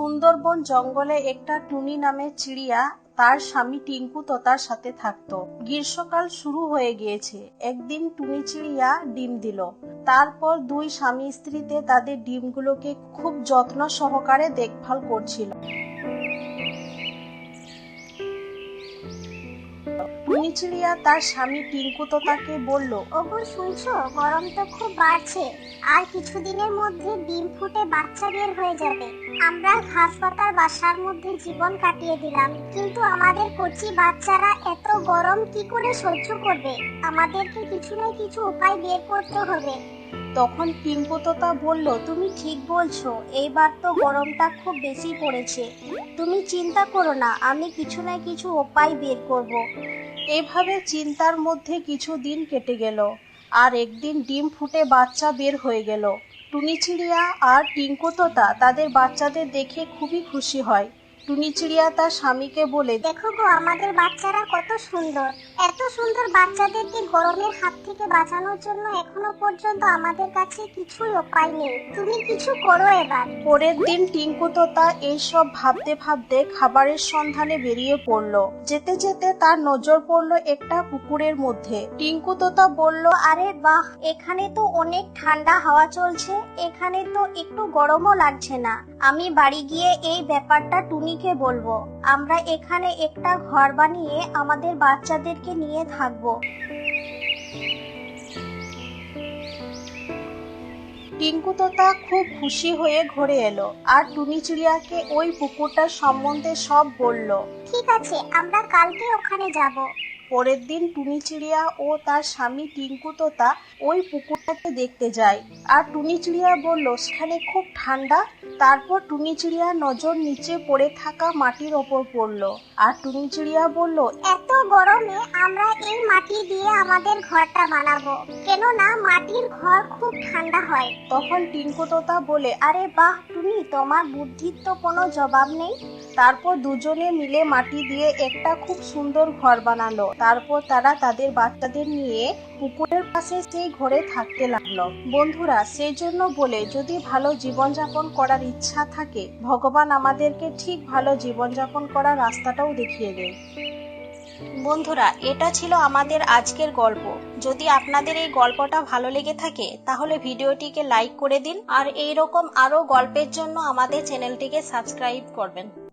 সুন্দরবন জঙ্গলে একটা টুনি নামে চিড়িয়া তার স্বামী টিঙ্কু তোতার সাথে থাকতো। গ্রীষ্মকাল শুরু হয়ে গিয়েছে। একদিন টুনি চিড়িয়া ডিম দিল। তারপর দুই স্বামী স্ত্রীতে তাদের ডিমগুলোকে খুব যত্ন সহকারে দেখভাল করছিল। চিড়িয়া তার স্বামী টিঙ্কু তোতাকে বলল ওগো শুনছো গরম তো খুব বাড়ছে। আর কিছুদিনের মধ্যে ডিম ফুটে বাচ্চা বের হয়ে যাবে। আমরা ঘাস পাতার বাসার মধ্যে জীবন কাটিয়ে দিলাম। কিন্তু আমাদের কচি বাচ্চারা এত গরম কি করে সহ্য করবে? আমাদেরকে কিছু না কিছু উপায় বের করতে হবে। তখন টিঙ্কু তোতা বলল তুমি ঠিক বলছো এইবার তো গরমটা খুব বেশি পড়েছে। তুমি চিন্তা করো না আমি কিছু না কিছু উপায় বের করব। এভাবে চিন্তার মধ্যে কিছু দিন কেটে গেল। আর একদিন ডিম ফুটে বাচ্চা বের হয়ে গেল। টুনিচিড়িয়া আর টিঙ্কুতোতা তাদের বাচ্চাদের দেখে খুবই খুশি হয়। টুনি চিড়িয়া তার স্বামীকে বলে, দেখো গো, আমাদের বাচ্চারা কত সুন্দর। এত সুন্দর বাচ্চাদেরকে গরমের হাত থেকে বাঁচানোর জন্য এখনও পর্যন্ত আমাদের কাছে কিছুই উপায় নেই। তুমি কিছু করো এবার। পরের দিন টিঙ্কু তোতা এইসব ভাবতে ভাবতে খাবারের সন্ধানে বেরিয়ে পড়ল। যেতে যেতে তার নজর পড়ল একটা পুকুরের মধ্যে। টিঙ্কু তোতা বলল, আরে বাহ, এখানে তো অনেক ঠান্ডা হাওয়া চলছে। এখানে তো একটু গরমও লাগছে না। আমি বাড়ি গিয়ে এই ব্যাপারটা টুনিকে বলব আমরা এখানে একটা ঘর বানিয়ে আমাদের বাচ্চাদেরকে নিয়ে থাকব। টিঙ্কু তোতা খুব খুশি হয়ে ঘরে এলো আর টুনি চিড়িয়াকে ওই পুকুরটার সম্বন্ধে সব বলল। ঠিক আছে আমরা কালকে ওখানে যাব। পরের দিন টুনি চিড়িয়া ও তার স্বামী টিঙ্কু তোতা ওই পুকুরটাকে দেখতে যায় আর টুনি চিড়িয়া বলল সেখানে খুব ঠান্ডা। তারপর টুনি চিড়িয়া নজর নিচে পড়ে থাকা মাটির ওপর পড়ল। আর টুনি চিড়িয়া বলল এত গরমে আমরা এই মাটি দিয়ে আমাদের ঘরটা বানাবো। কেননা মাটির ঘর খুব ঠান্ডা হয়। তখন টিঙ্কু তোতা বলে আরে বাহ টুনি তোমার বুদ্ধির তো কোনো জবাব নেই। তারপর দুজনে মিলে মাটি দিয়ে একটা খুব সুন্দর ঘর বানালো। তারপর তারা তাদের বাচ্চাদের নিয়ে পুকুরের পাশে সেই ঘরে থাকতে লাগল। বন্ধুরা সেই জন্য বলে যদি ভালো জীবনযাপন করার ইচ্ছা থাকে, ভগবান আমাদেরকে ঠিক ভালো জীবনযাপন করার রাস্তাটাও দেখিয়ে দেয়। বন্ধুরা, এটা ছিল আমাদের আজকের গল্প। যদি আপনাদের এই গল্পটা ভালো লেগে থাকে, তাহলে ভিডিওটিকে লাইক করে দিন আর এই রকম আরও গল্পের জন্য আমাদের চ্যানেলটিকে সাবস্ক্রাইব করবেন।